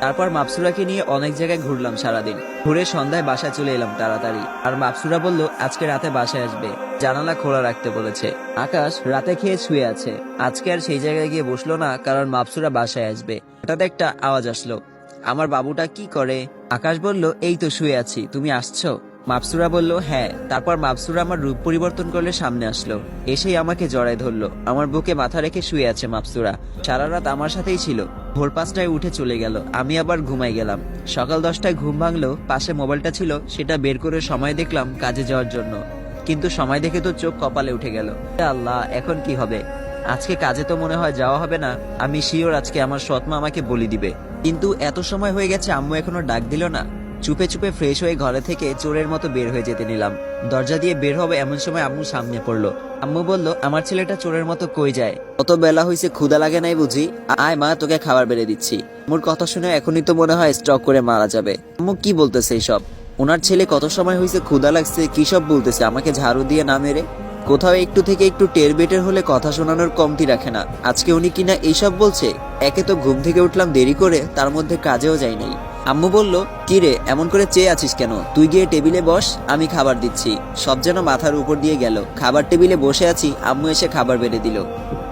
তারপর মাপসুরাকে নিয়ে অনেক জায়গায় ঘুরলাম সারাদিন। ঘুরে সন্ধ্যায় বাসায় চলে এলাম তাড়াতাড়ি। আর মাপসুরা বলল, আজকে রাতে বাসায় আসবে। জানালা খোলা রাখতে বলেছে। আকাশ রাতে খেয়ে শুয়ে আছে। আজকে আর সেই জায়গায় গিয়ে বসল না, কারণ মাপসুরা বাসায় আসবে। হঠাৎ একটা আওয়াজ আসলো। আমার বাবুটা কি করে? আকাশ বলল, এই তো শুয়ে আছি। তুমি আসছো? মাপসুরা বলল হ্যাঁ। তারপর মাপসুরা আমার রূপ পরিবর্তন করলে সামনে আসলো। এসেই আমাকে জড়ায় ধরলো। আমার বুকে মাথা রেখে শুয়ে আছে মাপসুরা। সারা রাত আমার সাথেই ছিল। ভোর পাঁচটায় উঠে চলে গেল। আমি আবার ঘুমাই গেলাম। সকাল দশটায় ঘুম ভাঙলো। পাশে মোবাইলটা ছিল। সেটা বের করে সময় দেখলাম কাজে যাওয়ার জন্য। কিন্তু সময় দেখে তো চোখ কপালে উঠে গেল। আল্লাহ, এখন কি হবে? আজকে কাজে তো মনে হয় যাওয়া হবে না। আমি শিওর আজকে আমার সৎমা আমাকে বলি দিবে। কিন্তু এত সময় হয়ে গেছে, আম্মু এখনও ডাক দিল না। চুপে চুপে ফ্রেশ হয়ে ঘরে থেকে চোরের মতো বের হয়ে যেতে নিলাম। দরজা দিয়ে বের হবে এমন সময় আম্মু সামনে পড়ল। আম্মু বলল, আমার ছেলেটা চোরের মতো কই যায়? কত বেলা হয়েছে ক্ষুদা লাগে নাই বুঝি? আয় মা, তোকে খাবার বেড়ে দিচ্ছি। মোর কথা শুনে এখনই তো মনে হয় স্টক করে মারা যাবে। আম্মু কি বলতেছে এইসব? ওনার ছেলে কত সময় হয়েছে ক্ষুদা লাগছে, কি সব বলতেছে? আমাকে ঝাড়ু দিয়ে না মেরে? কোথাও একটু থেকে একটু টের বেটের হলে কথা শোনানোর কমতি রাখে না। আজকে উনি কিনা এইসব বলছে? একে তো ঘুম থেকে উঠলাম দেরি করে, তার মধ্যে কাজেও যাই নাই। আম্মু বলল কি রে এমন করে চেয়ে আছিস কেন? তুই গিয়ে টেবিলে বস, আমি খাবার দিচ্ছি। সব যেন মাথার উপর দিয়ে গেল। খাবার টেবিলে বসে আছি, আম্মু এসে খাবার বেড়ে দিল।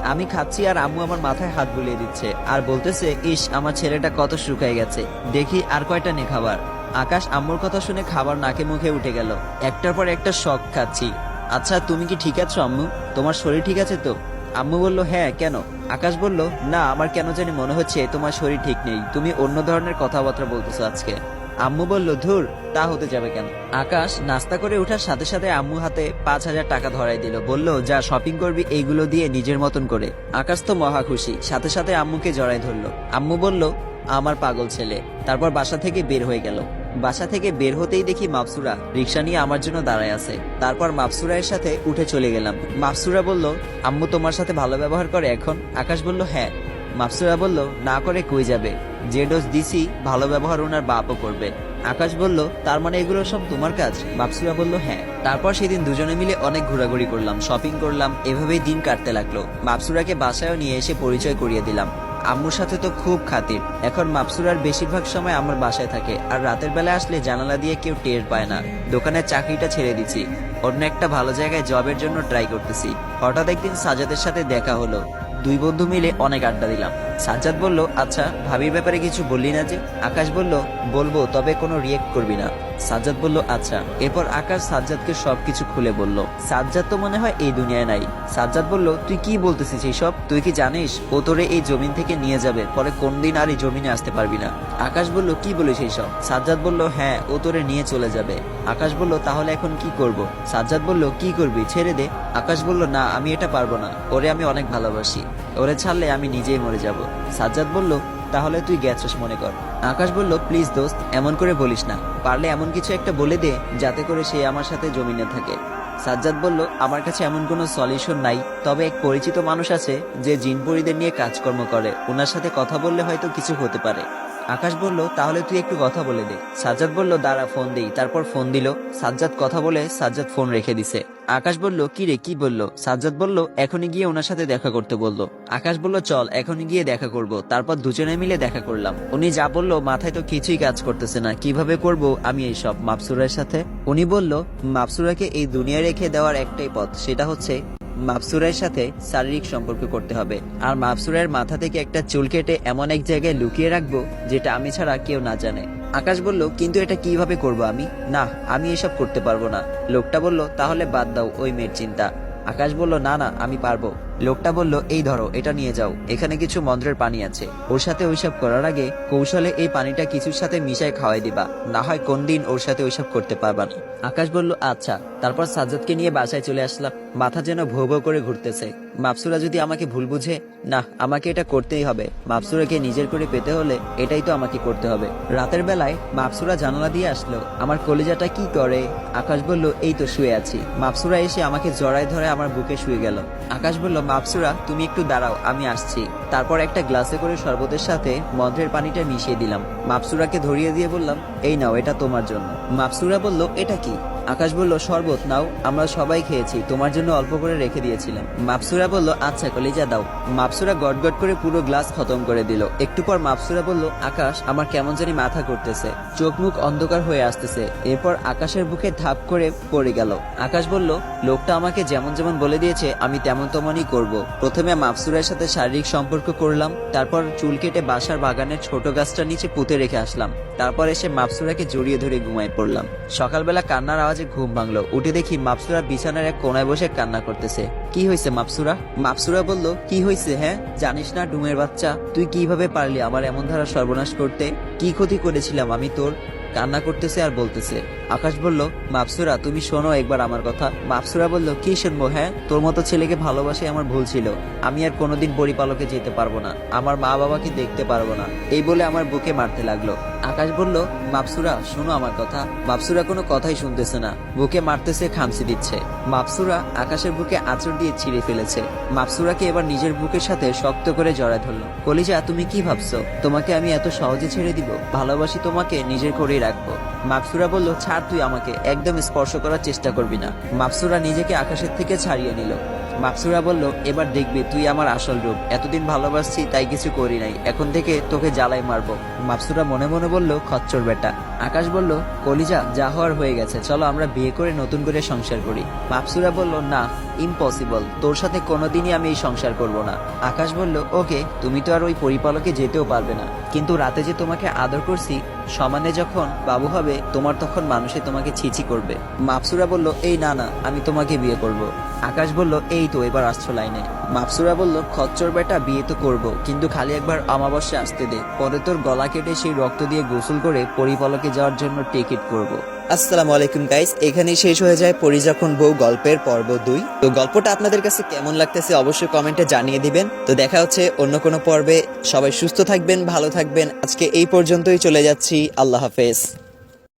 আমি খাচ্ছি আর আম্মু আমার মাথায় হাত বুলিয়ে দিচ্ছে আর বলতেছে, ইস, আমার ছেলেটা কত শুকায় গেছে। দেখি আর কয়টা নে খাবার। আকাশ আম্মুর কথা শুনে খাবার নাকে মুখে উঠে গেল। একটার পর একটা শখ খাচ্ছি। আচ্ছা তুমি কি ঠিক আছো আম্মু? তোমার শরীর ঠিক আছে তো? আম্মু বলল হ্যাঁ কেন? আকাশ বলল, না, আমার কেন জানি মনে হচ্ছে তোমার শরীর ঠিক নেই। তুমি অন্য ধরনের কথাবার্তা বলতেছো আজকে। আম্মু বলল, ধুর, তা হতে যাবে কেন? আকাশ নাস্তা করে ওঠার সাথে সাথে আম্মু হাতে পাঁচ হাজার টাকা ধরাই দিল। বলল, যা শপিং করবি, এইগুলো দিয়ে নিজের মতন করে। আকাশ তো মহা খুশি। সাথে সাথে আম্মুকে জড়াই ধরলো। আম্মু বলল, আমার পাগল ছেলে। তারপর বাসা থেকে বের হয়ে গেল। বাসা থেকে বের হতেই দেখি মাপসুরা রিক্সা নিয়ে আমার জন্য দাঁড়ায় আছে। তারপর মাপসুরা এর সাথে উঠে চলে গেলাম। মাপসুরা বলল, আম্মু তোমার সাথে ভালো ব্যবহার করে এখন? আকাশ বলল হ্যাঁ। মাপসুরা বলল, না করে কই যাবে? যে ডোজ দিছি, ভালো ব্যবহার ওনার বাপও করবে। আকাশ বলল, তার মানে এগুলো সব তোমার কাজ? মাপসুরা বলল হ্যাঁ। তারপর সেদিন দুজনে মিলে অনেক ঘোরাঘুরি করলাম, শপিং করলাম, এভাবেই দিন কাটতে লাগল। মাপসুরাকে বাসায়ও নিয়ে এসে পরিচয় করিয়ে দিলাম। আম্মুর সাথে তো খুব খাতির। এখন মাপসুরার বেশিরভাগ সময় আমার বাসায় থাকে, আর রাতের বেলা আসলে জানালা দিয়ে কেউ টের পায় না। দোকানের চাকরিটা ছেড়ে দিছি অন্য একটা ভালো জায়গায় জবের জন্য ট্রাই করতেছি। হঠাৎ একদিন সাজাদের সাথে দেখা হলো। দুই বন্ধু মিলে অনেক আড্ডা দিলাম। সাজ্জাদ বলল আচ্ছা ভাবির ব্যাপারে কিছু বললি না যে? আকাশ বলল, বলব, তবে কোনো রিয়েক্ট করবি না। সাজ্জাদ বলল আচ্ছা। এরপর আকাশ সাজ্জাদকে সবকিছু খুলে বলল, সাজ্জাদ তো মনে হয় এই দুনিয়ায় নাই। সাজ্জাদ বলল, তুই কি বলতেছিস এইসব? তুই কি জানিস? ও তোরে এই জমিন থেকে নিয়ে যাবে, পরে কোন দিন আর এই জমিনে আসতে পারবি না। আকাশ বলল, কি বলিস এইসব? সাজ্জাদ বলল হ্যাঁ ও তোরে নিয়ে চলে যাবে। আকাশ বলল, তাহলে এখন কি করব? সাজ্জাদ বলল, কি করবি? ছেড়ে দে। আকাশ বলল, না, আমি এটা পারব না। ওরে আমি অনেক ভালোবাসি। ওরে ছাড়লে আমি নিজেই মরে যাব। সাজ্জাদ বলল, তাহলে তুই গেছিস মনে কর। আকাশ বলল, প্লিজ দোস্ত, এমন করে বলিস না। পারলে এমন কিছু একটা বলে দে, যাতে করে সে আমার সাথে জমিনে থাকে। সাজ্জাদ বলল, আমার কাছে এমন কোনো সলিউশন নাই, তবে এক পরিচিত মানুষ আছে, যে জিনপরিদের নিয়ে কাজকর্ম করে। ওনার সাথে কথা বললে হয়তো কিছু হতে পারে। আকাশ বলল, তাহলে তুই একটু কথা বলে দে। সাজ্জাদ বলল, দাঁড়া, ফোন দেই। তারপর ফোন দিল। সাজ্জাদ কথা বলে সাজ্জাদ ফোন রেখে দিছে। আকাশ বলল, কি রে, কি বলল? সাজ্জাদ বলল, এখনই গিয়ে ওনার সাথে দেখা করতে বলল। আকাশ বলল, চল, এখনই গিয়ে দেখা করব। তারপর দুজনে মিলে দেখা করলাম। উনি যা বলল, মাথায় তো কিছুই কাজ করতেছে না। কীভাবে করব আমি এইসব? মাপসুরের সাথে। উনি বলল, মাপসুরাকে এই দুনিয়া রেখে দেওয়ার একটাই পথ, সেটা হচ্ছে মাপসুরের সাথে শারীরিক সম্পর্ক করতে হবে। আর মাপসুরের মাথা থেকে একটা চুল কেটে এমন এক জায়গায় লুকিয়ে রাখব, যেটা আমি ছাড়া কেউ না জানে। আকাশ বলল, কিন্তু এটা কীভাবে করব আমি? না, আমি এসব করতে পারব না। লোকটা বলল, তাহলে বাদ দাও ওই মেয়ের চিন্তা। আকাশ বলল, না না, আমি পারব। লোকটা বলল, এই ধরো, এটা নিয়ে যাও। এখানে কিছু মন্ত্রের পানি আছে। ওর সাথে ওইসব করার আগে কৌশলে এই পানিটা কিছুর সাথে মিশায় খাওয়াই দিবা। না হয় কোন দিন ওর সাথে ওইসব করতে পারবা না। আকাশ বলল আচ্ছা। তারপর সাজ্জাদকে নিয়ে বাসায় চলে আসলাম। মাথা যেন ভো ভো করে ঘুরতেছে। মাপসুরা যদি আমাকে ভুল বুঝে, না, আমাকে এটা করতেই হবে। মাপসুরাকে নিজের করে পেতে হলে এটাই তো আমাকে করতে হবে। রাতের বেলায় মাপসুরা জানালা দিয়ে আসলো, আমার কলিজাটা কি করে? আকাশ বলল, এই তো শুয়ে আছি। মাপসুরা এসে আমাকে জড়ায় ধরে আমার বুকে শুয়ে গেল। আকাশ বলল, মাপসুরা, তুমি একটু দাঁড়াও, আমি আসছি। তারপর একটা গ্লাসে করে শরবতের সাথে মন্ত্রের পানিটা মিশিয়ে দিলাম। মাপসুরাকে ধরিয়ে দিয়ে বললাম, এই নাও, এটা তোমার জন্য। মাপসুরা বলল, এটা কি? আকাশ বলল, শরবত, নাও, আমরা সবাই খেয়েছি, তোমার জন্য অল্প করে রেখে দিয়েছিলাম। মাপসুরা বলল আচ্ছা কলিজা দাও। মাপসুরা গটগট করে পুরো গ্লাস খতম করে দিল। একটু পর মাপসুরা বলল, আকাশ, আমার কেমন জানি মাথা করতেছে চোখ মুখ অন্ধকার হয়ে আসতেছে। এরপর আকাশের বুকে ধাপ করে পড়ে গেল। আকাশ বলল, লোকটা আমাকে যেমন যেমন বলে দিয়েছে, আমি তেমন তেমনই করব। প্রথমে মাপসুরের সাথে শারীরিক সম্পর্ক করলাম, তারপর চুল কেটে বাসার বাগানের ছোট গাছটার নিচে পুঁতে রেখে আসলাম। তারপর এসে মাপসুরাকে জড়িয়ে ধরে ঘুমায় পড়লাম। সকালবেলা কান্নার আওয়াজে ঘুম ভাঙলো। উঠে দেখি মাপসুরা বিছানার এক কোনায় বসে কান্না করতেছে। কি হয়েছে মাপসুরা? মাপসুরা বলল, কি হয়েছে হ্যাঁ? জানিস না, ডুমের বাচ্চা? তুই কীভাবে পারলি আমার এমন ধারা সর্বনাশ করতে? কি ক্ষতি করেছিলাম আমি তোর? কান্না করতেছে আর বলতেছে। আকাশ বলল, মাপসুরা, তুমি শোনো একবার আমার কথা। মাপসুরা বলল, কি শুনব হ্যাঁ? তোর মতো ছেলেকে ভালোবাসে আমার ভুল ছিল। আমি আর কোনোদিন পরিপালকে যেতে পারব না। আমার মা বাবাকে দেখতে পারব না। এই বলে আমার বুকে মারতে লাগল। আকাশ বলল, মাপসুরা, শোনো আমার কথা। মাপসুরা কোনো কথাই শুনতেছে না। বুকে মারতেছে খামসি দিচ্ছে। মাপসুরা আকাশের বুকে আঁচড় দিয়ে ছিঁড়ে ফেলেছে। মাপসুরাকে এবার নিজের বুকের সাথে শক্ত করে জড়ায় ধরলো। কলিজা, তুমি কি ভাবছ? তোমাকে আমি এত সহজে ছেড়ে দিব? ভালোবাসি তোমাকে, নিজের করেই রাখব। মাপসুরা বলল, ছাড় তুই আমাকে। একদম স্পর্শ করার চেষ্টা করবি না। মাপসুরা নিজেকে আকাশের থেকে ছাড়িয়ে নিল। মাকসুরা বলল, এবার দেখবি, তুই আমার আসল রূপ। এতদিন ভালোবাসছি, তাই কিছু করি নাই। এখন থেকে তোকে জ্বালায় মারবো। মাকসুরা মনে মনে বলল, খচ্চর বেটা। আকাশ বলল, কলিজা, যা হওয়ার হয়ে গেছে। চলো আমরা বিয়ে করে নতুন করে সংসার করি। মাপসুরা বলল, না ইম্পসিবল তোর সাথে কোনোদিনই আমি এই সংসার করব না। আকাশ বলল, ওকে, তুমি তো আর ওই পরিপালকে যেতেও পারবে না। কিন্তু রাতে যে তোমাকে আদর করছি, সমানে যখন বাবু হবে, তোমার তখন মানুষে তোমাকে ছিছি করবে। মাপসুরা বলল, এই না না, আমি তোমাকে বিয়ে করব। আকাশ বলল, এই তো, এবার আসছো লাইনে। মাপসুরা বলল, খচ্চর বেটা, বিয়ে তো করব, কিন্তু খালি একবার আমাবস্যা আসতে দে। পরে তোর গলা কেটে সেই রক্ত দিয়ে গোসল করে পরিপালকে যাওয়ার জন্য টিকিট করব। আসসালামু আলাইকুম গাইস এখানেই শেষ হয়ে যায় পরি যখন বউ গল্পের পর্ব দুই। তো গল্পটা আপনাদের কাছে কেমন লাগতেছে অবশ্যই কমেন্টে জানিয়ে দিবেন। তো দেখা হচ্ছে অন্য কোনো পর্বে। সবাই সুস্থ থাকবেন, ভালো থাকবেন। আজকে এই পর্যন্তই চলে যাচ্ছি। আল্লাহ হাফেজ।